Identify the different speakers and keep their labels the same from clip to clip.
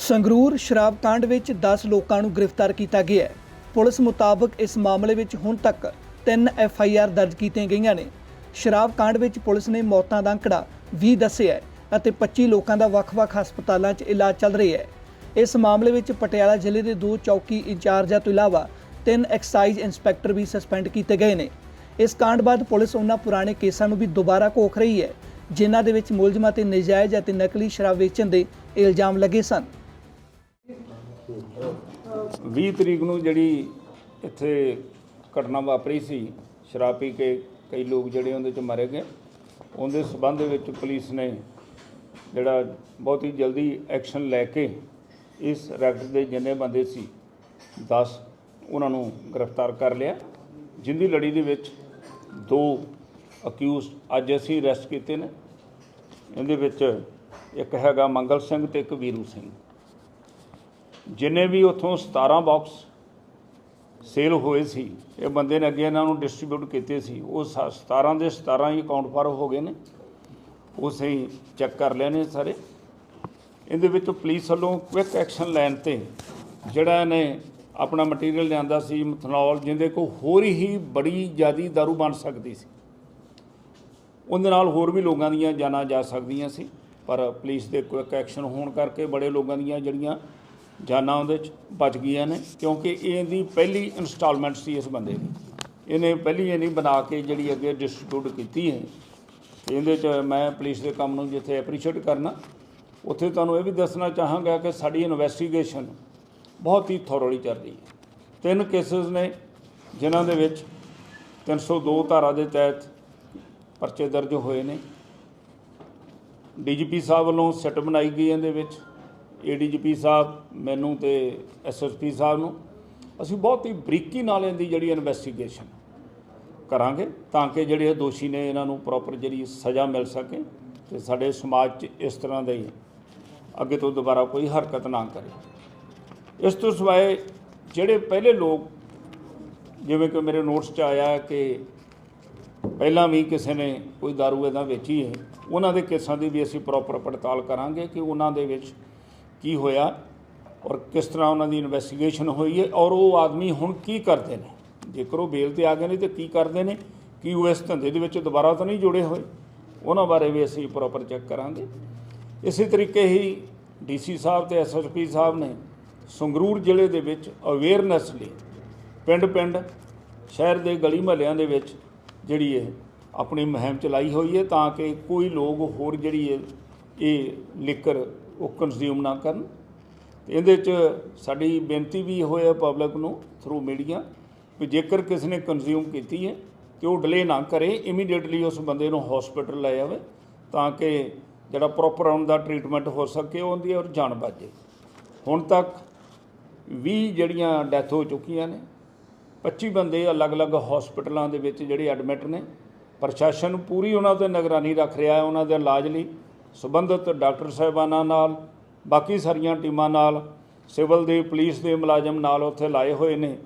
Speaker 1: ਸੰਗਰੂਰ ਸ਼ਰਾਬ ਕਾਂਡ ਵਿੱਚ 10 ਲੋਕਾਂ ਨੂੰ ਗ੍ਰਿਫਤਾਰ ਕੀਤਾ ਗਿਆ ਹੈ। ਪੁਲਿਸ ਮੁਤਾਬਕ ਇਸ ਮਾਮਲੇ ਵਿੱਚ ਹੁਣ ਤੱਕ 3 ਐਫ ਆਈ ਆਰ ਦਰਜ ਕੀਤੀਆਂ ਗਈਆਂ ਨੇ। ਸ਼ਰਾਬ ਕਾਂਡ ਵਿੱਚ ਪੁਲਿਸ ਨੇ ਮੌਤਾਂ ਦਾ ਅੰਕੜਾ 20 ਦੱਸਿਆ ਹੈ ਅਤੇ 25 ਲੋਕਾਂ ਦਾ ਵੱਖ-ਵੱਖ ਹਸਪਤਾਲਾਂ 'ਚ ਇਲਾਜ ਚੱਲ ਰਿਹਾ ਹੈ। ਇਸ ਮਾਮਲੇ ਵਿੱਚ ਪਟਿਆਲਾ ਜ਼ਿਲ੍ਹੇ ਦੇ ਦੋ ਚੌਕੀ ਇੰਚਾਰਜਾਂ ਤੋਂ ਇਲਾਵਾ ਤਿੰਨ ਐਕਸਾਈਜ਼ ਇੰਸਪੈਕਟਰ ਵੀ ਸਸਪੈਂਡ ਕੀਤੇ ਗਏ ਨੇ। ਇਸ ਕਾਂਡ ਬਾਅਦ ਪੁਲਿਸ ਉਹਨਾਂ ਪੁਰਾਣੇ ਕੇਸਾਂ ਨੂੰ ਵੀ ਦੁਬਾਰਾ ਘੋਖ ਰਹੀ ਹੈ, ਜਿਨ੍ਹਾਂ ਦੇ ਵਿੱਚ ਮੁਲਜ਼ਮਾਂ ਤੇ ਨਜਾਇਜ਼ ਅਤੇ ਨਕਲੀ ਸ਼ਰਾਬ ਵੇਚਣ ਦੇ ਇਲਜ਼ਾਮ ਲੱਗੇ ਸਨ।
Speaker 2: 20 ਤਰੀਕ ਨੂੰ ਜਿਹੜੀ ਇੱਥੇ ਘਟਨਾ ਵਾਪਰੀ ਸੀ, ਸ਼ਰਾਬ ਪੀ ਕੇ ਕਈ ਲੋਕ ਜਿਹੜੇ ਉਹਦੇ ਚ ਮਾਰੇ ਗਏ। ਉਹਦੇ ਸਬੰਧ ਦੇ ਵਿੱਚ ਪੁਲਿਸ ਨੇ ਜਿਹੜਾ ਬਹੁਤ ਹੀ ਜਲਦੀ ਐਕਸ਼ਨ ਲੈ ਕੇ ਇਸ ਰੈਕਟ ਦੇ ਜਿੰਨੇ ਬੰਦੇ ਸੀ 10 ਉਹਨਾਂ ਨੂੰ ਗ੍ਰਿਫਤਾਰ ਕਰ ਲਿਆ। ਜਿੰਦੀ ਲੜੀ ਦੇ ਵਿੱਚ ਦੋ ਅਕਿਊਜ਼ ਅੱਜ ਅਸੀਂ ਅਰੈਸਟ ਕੀਤੇ ਨੇ। ਇਹਦੇ ਵਿੱਚ ਇੱਕ ਹੈਗਾ ਮੰਗਲ ਸਿੰਘ ਤੇ ਇੱਕ ਵੀਰੂ ਸਿੰਘ। ਜਿੰਨੇ ਵੀ ਉੱਥੋਂ 17 ਬਾਕਸ ਸੇਲ ਹੋਏ ਸੀ, ਇਹ ਬੰਦੇ ਨੇ ਅੱਗੇ ਇਹਨਾਂ ਨੂੰ ਡਿਸਟ੍ਰੀਬਿਊਟ ਕੀਤੇ ਸੀ, ਉਹ ਸ- 17 ਦੇ 17 ਹੀ ਅਕਾਊਂਟ ਪਰ ਹੋ ਗਏ ਨੇ। ਉਹ ਸਹੀ ਚੈੱਕ ਕਰ ਲਿਆ ਨੇ ਸਾਰੇ। ਇਹਦੇ ਵਿੱਚ ਪੁਲਿਸ ਵੱਲੋਂ ਕੁਇਕ ਐਕਸ਼ਨ ਲੈਣ ਤੇ ਜਿਹੜਾ ਇਹਨੇ ਆਪਣਾ ਮਟੀਰੀਅਲ ਲਿਆਂਦਾ ਸੀ ਮਥਨੋਲ ਜਿਹਦੇ ਕੋ ਹੋਰ ਹੀ ਬੜੀ ਜ਼ਿਆਦੀ दारू ਬਣ ਸਕਦੀ ਸੀ। ਉਹਦੇ ਨਾਲ ਹੋਰ ਵੀ ਲੋਕਾਂ ਦੀਆਂ ਜਾਨਾਂ ਜਾ ਸਕਦੀਆਂ ਸੀ, ਪਰ ਪੁਲਿਸ ਦੇ ਕੁਇਕ ਐਕਸ਼ਨ ਹੋਣ ਕਰਕੇ ਬੜੇ ਲੋਕਾਂ ਦੀਆਂ ਜਿਹੜੀਆਂ ਜਾਨਾਂ ਉਹਦੇ ਚ ਬਚ ਗਈਆਂ ਨੇ, ਕਿਉਂਕਿ ਇਹਦੀ ਪਹਿਲੀ ਇਨਸਟਾਲਮੈਂਟ ਸੀ ਇਸ ਬੰਦੇ ਦੀ। ਇਹਨੇ ਪਹਿਲੀ ਇਹ ਨਹੀਂ ਬਣਾ ਕੇ ਜਿਹੜੀ ਅੱਗੇ ਡਿਸਟ੍ਰੀਬਿਊਟ ਕੀਤੀ ਹੈ। ਇਹਦੇ ਚ ਮੈਂ ਪੁਲਿਸ ਦੇ ਕੰਮ ਨੂੰ ਜਿੱਥੇ ਐਪਰੀਸ਼ੀਏਟ ਕਰਨਾ, ਉੱਥੇ ਤੁਹਾਨੂੰ ਇਹ ਵੀ ਦੱਸਣਾ ਚਾਹਾਂਗਾ ਕਿ ਸਾਡੀ ਇਨਵੈਸਟੀਗੇਸ਼ਨ ਬਹੁਤ ਹੀ ਥੋਰਲੀ ਚੱਲ ਰਹੀ ਹੈ। ਤਿੰਨ ਕੇਸਸ ਨੇ, ਜਿਨ੍ਹਾਂ ਦੇ ਵਿੱਚ 302 ਧਾਰਾ ਦੇ ਤਹਿਤ ਪਰਚੇ ਦਰਜ ਹੋਏ ਨੇ। ਡੀਜੀਪੀ ਸਾਹਿਬ ਵੱਲੋਂ ਸਿੱਟ ਬਣਾਈ ਗਈ ਇਹਦੇ ਵਿੱਚ। ਏਡੀਜੀਪੀ ਸਾਹਿਬ ਮੈਨੂੰ ਤੇ ਐਸਐਸਪੀ ਸਾਹਿਬ ਨੂੰ, ਅਸੀਂ ਬਹੁਤ ਹੀ ਬਰੀਕੀ ਨਾਲ ਇਹਦੀ ਜਿਹੜੀ ਇਨਵੈਸਟੀਗੇਸ਼ਨ ਕਰਾਂਗੇ ਤਾਂ ਕਿ ਜਿਹੜੇ ਇਹ ਦੋਸ਼ੀ ਨੇ ਇਹਨਾਂ ਨੂੰ ਪ੍ਰੋਪਰ ਜਿਹੜੀ ਸਜ਼ਾ ਮਿਲ ਸਕੇ ਤੇ ਸਾਡੇ ਸਮਾਜ 'ਚ ਇਸ ਤਰ੍ਹਾਂ ਦਾ ਹੀ ਅੱਗੇ ਤੋਂ ਦੁਬਾਰਾ ਕੋਈ ਹਰਕਤ ਨਾ ਕਰੇ। ਇਸ ਤੋਂ ਸਿਵਾਏ ਜਿਹੜੇ ਪਹਿਲੇ ਲੋਕ, ਜਿਵੇਂ ਕਿ ਮੇਰੇ ਨੋਟਸ 'ਚ ਆਇਆ ਕਿ ਪਹਿਲਾਂ ਵੀ ਕਿਸੇ ਨੇ ਕੋਈ दारू ਇਹਦਾ ਵੇਚੀ ਹੈ, ਉਹਨਾਂ ਦੇ ਕੇਸਾਂ ਦੀ ਵੀ ਅਸੀਂ ਪ੍ਰੋਪਰ ਪੜਤਾਲ ਕਰਾਂਗੇ ਕਿ ਉਹਨਾਂ ਦੇ ਵਿੱਚ ਕੀ ਹੋਇਆ ਔਰ ਕਿਸ ਤਰ੍ਹਾਂ ਉਹਨਾਂ ਦੀ ਇਨਵੈਸਟੀਗੇਸ਼ਨ ਹੋਈ ਹੈ ਔਰ ਉਹ ਆਦਮੀ ਹੁਣ ਕੀ ਕਰਦੇ ਨੇ? ਜੇਕਰ ਉਹ ਬੇਲ ਤੇ ਆ ਗਏ ਨੇ ਤੇ ਕੀ ਕਰਦੇ ਨੇ? ਕੀ ਉਹ ਇਸ ਧੰਦੇ ਦੇ ਵਿੱਚ ਦੁਬਾਰਾ ਤਾਂ ਨਹੀਂ ਜੁੜੇ ਹੋਏ? ਉਹਨਾਂ ਬਾਰੇ ਵੀ ਅਸੀਂ ਪ੍ਰੋਪਰ ਚੈੱਕ ਕਰਾਂਗੇ। ਇਸੇ ਤਰੀਕੇ ਹੀ ਡੀਸੀ ਸਾਹਿਬ ਤੇ ਐਸਐਸਪੀ ਸਾਹਿਬ ਨੇ ਸੰਗਰੂਰ ਜ਼ਿਲ੍ਹੇ ਦੇ ਵਿੱਚ ਅਵੇਅਰਨੈਸ ਲਈ ਪਿੰਡ-ਪਿੰਡ, ਸ਼ਹਿਰ ਦੇ ਗਲੀ ਮਹੱਲਿਆਂ ਦੇ ਵਿੱਚ ਜਿਹੜੀ ਹੈ ਆਪਣੀ ਮੁਹਿੰਮ ਚਲਾਈ ਹੋਈ ਹੈ ਤਾਂ ਕਿ ਕੋਈ ਲੋਕ ਹੋਰ ਜਿਹੜੀ ਹੈ ਇਹ ਲਿਕਰ ਉਹ ਕੰਜ਼ਿਊਮ ਨਾ ਕਰਨ। ਇਹਦੇ 'ਚ ਸਾਡੀ ਬੇਨਤੀ ਵੀ ਹੋਇਆ ਪਬਲਿਕ ਨੂੰ ਥਰੂ ਮੀਡੀਆ ਕਿ ਜੇਕਰ ਕਿਸੇ ਨੇ ਕੰਜ਼ਿਊਮ ਕੀਤੀ ਹੈ ਤੇ ਉਹ ਡਿਲੇ ਨਾ ਕਰੇ ਇਮੀਡੀਏਟਲੀ ਉਸ ਬੰਦੇ ਨੂੰ ਹਸਪੀਟਲ ਲੈ ਜਾਵੇ ਤਾਂ ਕਿ ਜਿਹੜਾ ਪ੍ਰੋਪਰ ਉਹਨਾਂ ਦਾ ਟ੍ਰੀਟਮੈਂਟ ਹੋ ਸਕੇ ਉਹਦੀ ਔਰ ਜਾਨ ਬਚੇ ਹੁਣ ਤੱਕ 20 ਜਿਹੜੀਆਂ ਡੈਥ ਹੋ ਚੁੱਕੀਆਂ ਨੇ 25 ਬੰਦੇ ਅਲੱਗ-ਅਲੱਗ ਹਸਪੀਟਲਾਂ ਦੇ ਵਿੱਚ ਜਿਹੜੇ ਐਡਮਿਟ ਨੇ। ਪ੍ਰਸ਼ਾਸਨ ਪੂਰੀ ਉਹਨਾਂ ਤੇ ਨਿਗਰਾਨੀ ਰੱਖ ਰਿਹਾ ਹੈ, ਉਹਨਾਂ ਦੇ ਇਲਾਜ ਲਈ। ਸੰਬੰਧਿਤ ਡਾਕਟਰ ਸਾਹਿਬਾਨਾਂ ਨਾਲ ਬਾਕੀ ਸਾਰੀਆਂ ਟੀਮਾਂ ਨਾਲ ਸਿਵਲ ਦੇ ਪੁਲਿਸ ਦੇ ਮੁਲਾਜ਼ਮ ਨਾਲ ਉੱਥੇ ਲਾਏ ਹੋਏ ਨੇ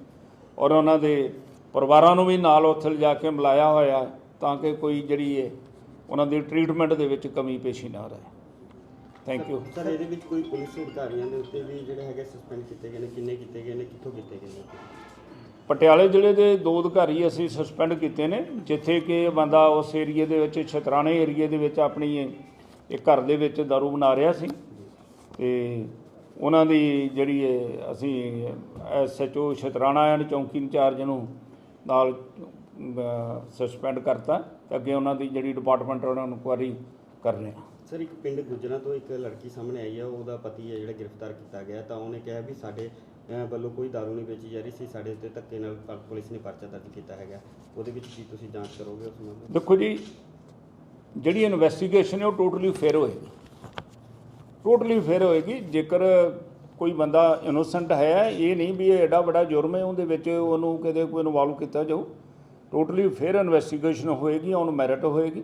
Speaker 2: ਔਰ ਉਹਨਾਂ ਦੇ ਪਰਿਵਾਰਾਂ ਨੂੰ ਵੀ ਨਾਲ ਉੱਥੇ ਲਿਜਾ ਕੇ ਮਿਲਾਇਆ ਹੋਇਆ ਤਾਂ ਕਿ ਕੋਈ ਜਿਹੜੀ ਹੈ ਉਹਨਾਂ ਦੀ ਟ੍ਰੀਟਮੈਂਟ ਦੇ ਵਿੱਚ ਕਮੀ ਪੇਸ਼ੀ ਨਾ ਰਹੇ। ਥੈਂਕ ਯੂ
Speaker 3: ਸਰ ਇਹਦੇ ਵਿੱਚ ਕੋਈ ਪੁਲਿਸ ਅਧਿਕਾਰੀਆਂ ਦੇ ਉੱਤੇ ਵੀ ਜਿਹੜੇ ਹੈਗੇ ਸਸਪੈਂਡ ਕੀਤੇ ਗਏ ਨੇ ਕਿੰਨੇ ਕੀਤੇ ਗਏ ਨੇ ਕਿੱਥੋਂ ਕੀਤੇ ਗਏ ਨੇ?
Speaker 2: ਪਟਿਆਲੇ ਜ਼ਿਲ੍ਹੇ ਦੇ ਦੋ ਅਧਿਕਾਰੀ ਅਸੀਂ ਸਸਪੈਂਡ ਕੀਤੇ ਨੇ ਜਿੱਥੇ ਕਿ ਬੰਦਾ ਉਸ ਏਰੀਏ ਦੇ ਵਿੱਚ ਛਤਰਾਣੇ ਏਰੀਏ ਦੇ ਵਿੱਚ ਆਪਣੀ ਇਹ ਘਰ ਦੇ ਵਿੱਚ ਦਾਰੂ ਬਣਾ ਰਿਹਾ ਸੀ ਤੇ ਉਹਨਾਂ ਦੀ ਜਿਹੜੀ ਅਸੀਂ ਐਸਐਚਓ ਛਤਰਾਣਾ ਐਂਡ ਚੌਂਕੀ ਇੰਚਾਰਜ ਨੂੰ ਨਾਲ ਸਸਪੈਂਡ ਕਰਤਾ ਤੇ ਅੱਗੇ ਉਹਨਾਂ ਦੀ ਜਿਹੜੀ ਡਿਪਾਰਟਮੈਂਟ ਉਹਨਾਂ ਨੂੰ ਇਨਕੁਆਰੀ ਕਰ ਰਹੇ
Speaker 3: ਸਰ ਇੱਕ ਪਿੰਡ ਗੁਜਰਾ ਤੋਂ ਇੱਕ ਲੜਕੀ ਸਾਹਮਣੇ ਆਈ ਹੈ ਉਹਦਾ ਪਤੀ ਹੈ ਜਿਹੜਾ ਗ੍ਰਿਫਤਾਰ ਕੀਤਾ ਗਿਆ ਤਾਂ ਉਹਨੇ ਕਿਹਾ ਵੀ ਸਾਡੇ ਵੱਲੋਂ ਕੋਈ ਦਾਰੂ ਨਹੀਂ ਵੇਚੀ ਜਾ ਰਹੀ ਸੀ ਸਾਡੇ ਉੱਤੇ ਧੱਕੇ ਨਾਲ ਪੁਲਿਸ ਨੇ ਪਰਚਾ ਦਰਜ ਕੀਤਾ ਹੈਗਾ। ਉਹਦੇ ਵਿੱਚ ਕੀ ਤੁਸੀਂ ਜਾਂਚ ਕਰੋਗੇ ਉਸ ਨੂੰ
Speaker 2: ਦੇਖੋ ਜੀ ਜਿਹੜੀ ਇਨਵੈਸਟੀਗੇਸ਼ਨ ਹੈ ਉਹ ਟੋਟਲੀ ਫੇਰ ਹੋਏਗੀ। ਟੋਟਲੀ ਫੇਰ ਹੋਏਗੀ ਜੇਕਰ ਕੋਈ ਬੰਦਾ ਇਨੋਸੈਂਟ ਹੈ ਇਹ ਨਹੀਂ ਵੀ ਇਹ ਐਡਾ ਵੱਡਾ ਜੁਰਮ ਹੈ ਉਹਦੇ ਵਿੱਚ ਉਹਨੂੰ ਕਿਤੇ ਕੋਈ ਇਨਵੋਲਵ ਕੀਤਾ ਜਾਊ। ਟੋਟਲੀ ਫੇਰ ਇਨਵੈਸਟੀਗੇਸ਼ਨ ਹੋਏਗੀ ਔਨ ਮੈਰਿਟ ਹੋਏਗੀ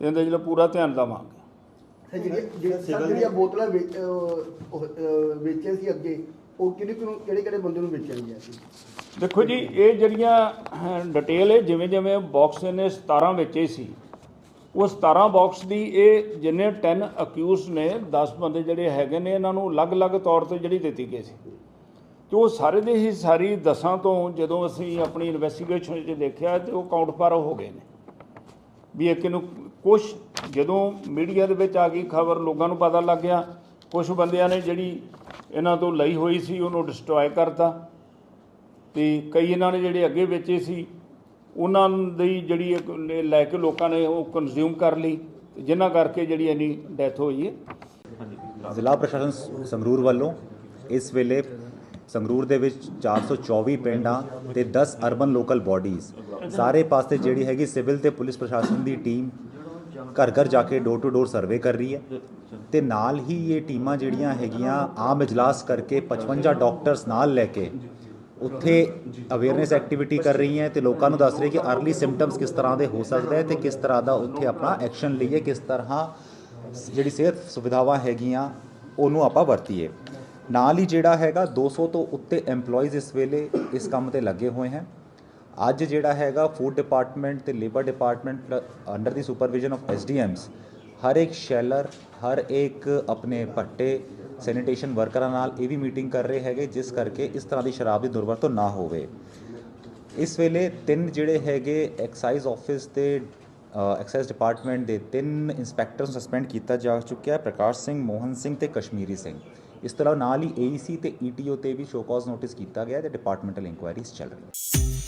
Speaker 2: ਤੇ ਇਹਦੇ ਜਿਹੜਾ ਪੂਰਾ ਧਿਆਨ ਦੇਵਾਂਗੇ
Speaker 4: ਜਿਹੜੀਆਂ ਬੋਤਲਾਂ ਵੇਚ- ਸੀ ਅੱਗੇ ਉਹ ਕਿਹੜੇ ਕਿਹੜੇ ਕਿਹੜੇ ਬੰਦੇ ਨੂੰ ਵੇਚੀਆਂ ਗਈਆਂ ਸੀ?
Speaker 2: ਦੇਖੋ ਜੀ ਇਹ ਜਿਹੜੀਆਂ ਡਿਟੇਲ ਹੈ ਜਿਵੇਂ ਜਿਵੇਂ ਬਾਕਸ ਨੇ 17 ਵੇਚੇ ਸੀ ਉਹ 17 ਬਾਕਸ ਦੀ ਇਹ ਜਿੰਨੇ 10 ਅਕਿਊਜ਼ਡ ਨੇ 10 ਬੰਦੇ ਜਿਹੜੇ ਹੈਗੇ ਨੇ, ਇਹਨਾਂ ਨੂੰ ਅਲੱਗ-ਅਲੱਗ ਤੌਰ ਤੇ ਜਿਹੜੀ ਦਿੱਤੀ ਗਈ ਸੀ। ਤੇ ਉਹ ਸਾਰੇ ਦੇ ਹੀ ਸਾਰੀ ਦਸਾਂ ਤੋਂ ਜਦੋਂ ਅਸੀਂ ਆਪਣੀ ਇਨਵੈਸਟੀਗੇਸ਼ਨ 'ਚ ਦੇਖਿਆ ਤੇ ਉਹ ਕਾਊਂਟ ਪਰ ਹੋ ਗਏ ਨੇ। ਵੀ ਇੱਕ ਨੂੰ ਕੁਝ ਜਦੋਂ ਮੀਡੀਆ ਦੇ ਵਿੱਚ ਆ ਗਈ ਖਬਰ, ਲੋਕਾਂ ਨੂੰ ਪਤਾ ਲੱਗ ਗਿਆ ਕੁਝ ਬੰਦਿਆਂ ਨੇ ਜਿਹੜੀ ਇਹਨਾਂ ਤੋਂ ਲਈ ਹੋਈ ਸੀ, ਉਹਨੂੰ ਡਿਸਟਰੋਏ ਕਰਤਾ। ਤੇ ਕਈ ਇਹਨਾਂ ਨੇ ਜਿਹੜੇ ਅੱਗੇ ਵੇਚੇ ਸੀ ਉਹਨਾਂ ਦੀ ਜਿਹੜੀ ਲੈ- ਕੇ ਲੋਕਾਂ ਨੇ ਉਹ ਕੰਜ਼ਿਊਮ ਕਰ ਲਈ ਤੇ ਜਿਨ੍ਹਾਂ ਕਰਕੇ ਜਿਹੜੀ ਇੰਨੀ ਡੈਥ ਹੋਈ ਹੈ।
Speaker 5: ਜ਼ਿਲ੍ਹਾ ਪ੍ਰਸ਼ਾਸਨ ਸੰਗਰੂਰ ਵੱਲੋਂ ਇਸ ਵੇਲੇ ਸੰਗਰੂਰ ਦੇ ਵਿੱਚ 424 ਪਿੰਡਾਂ ਤੇ 10 ਅਰਬਨ ਲੋਕਲ ਬਾਡੀਜ਼ ਸਾਰੇ ਪਾਸੇ ਜਿਹੜੀ ਹੈਗੀ ਸਿਵਲ ਤੇ ਪੁਲਿਸ ਪ੍ਰਸ਼ਾਸਨ ਦੀ ਟੀਮ ਘਰ ਘਰ ਜਾ ਕੇ ਡੋਰ ਟੂ ਡੋਰ ਸਰਵੇ ਕਰ ਰਹੀ ਹੈ ਤੇ ਨਾਲ ਹੀ ਇਹ ਟੀਮਾਂ ਜਿਹੜੀਆਂ ਹੈਗੀਆਂ ਆਮ ਇਜਲਾਸ ਕਰਕੇ 55 ਡਾਕਟਰਸ ਨਾਲ ਲੈ ਕੇ ਉੱਥੇ ਅਵੇਅਰਨੈਸ ਐਕਟੀਵਿਟੀ ਕਰ ਰਹੀ ਹੈ ਤੇ ਲੋਕਾਂ ਨੂੰ ਦੱਸ ਰਹੀ ਕਿ ਅਰਲੀ ਸਿੰਪਟਮਸ ਕਿਸ ਤਰ੍ਹਾਂ ਦੇ ਹੋ ਸਕਦੇ ਹੈ ਤੇ ਕਿਸ ਤਰ੍ਹਾਂ ਦਾ ਉੱਥੇ ਆਪਣਾ ਐਕਸ਼ਨ ਲਈਏ, ਕਿਸ ਤਰ੍ਹਾਂ ਜਿਹੜੀ ਸਿਹਤ ਸੁਵਿਧਾਵਾਂ ਹੈਗੀਆਂ ਉਹਨੂੰ ਆਪਾਂ ਵਰਤੀਏ। ਨਾਲ ਹੀ ਜਿਹੜਾ ਹੈਗਾ 200 ਤੋਂ ਉੱਤੇ EMPLOYEES ਇਸ ਵੇਲੇ ਇਸ ਕੰਮ ਤੇ ਲੱਗੇ ਹੋਏ ਹਨ ਅੱਜ ਜਿਹੜਾ ਹੈਗਾ ਫੂਡ ਡਿਪਾਰਟਮੈਂਟ ਤੇ ਲੇਬਰ ਡਿਪਾਰਟਮੈਂਟ ਅੰਡਰ ਦੀ ਸੁਪਰਵਿਜ਼ਨ ਆਫ ਐਸਡੀਐਮਸ ਹਰ ਇੱਕ ਸ਼ੈਲਰ, ਹਰ ਇੱਕ ਆਪਣੇ ਭੱਟੇ ਸੈਨੀਟੇਸ਼ਨ ਵਰਕਰਾਂ ਨਾਲ ਇਹ ਵੀ ਮੀਟਿੰਗ ਕਰ ਰਹੇ ਹੈਗੇ, ਜਿਸ ਕਰਕੇ ਇਸ ਤਰ੍ਹਾਂ ਦੀ ਸ਼ਰਾਬ ਦੀ ਦੁਰਵਰਤੋਂ ਨਾ ਹੋਵੇ। ਇਸ ਵੇਲੇ ਤਿੰਨ ਜਿਹੜੇ ਹੈਗੇ ਐਕਸਾਈਜ਼ ਆਫਿਸ ਤੇ ਐਕਸਾਈਜ਼ ਡਿਪਾਰਟਮੈਂਟ ਦੇ ਤਿੰਨ ਇੰਸਪੈਕਟਰ ਨੂੰ ਸਸਪੈਂਡ ਕੀਤਾ ਜਾ ਚੁੱਕਿਆ ਹੈ, ਪ੍ਰਕਾਸ਼ ਸਿੰਘ, ਮੋਹਨ ਸਿੰਘ ਤੇ ਕਸ਼ਮੀਰੀ ਸਿੰਘ। ਇਸ ਤਰ੍ਹਾਂ ਨਾਲ ਹੀ ਏਈਸੀ ਤੇ ਈਟੀਓ ਤੇ ਵੀ ਸ਼ੋਕਾਜ਼ ਨੋਟਿਸ ਕੀਤਾ ਗਿਆ ਹੈ ਤੇ ਡਿਪਾਰਟਮੈਂਟਲ ਇਨਕੁਆਇਰੀਜ਼ ਚੱਲ ਰਹੀਆਂ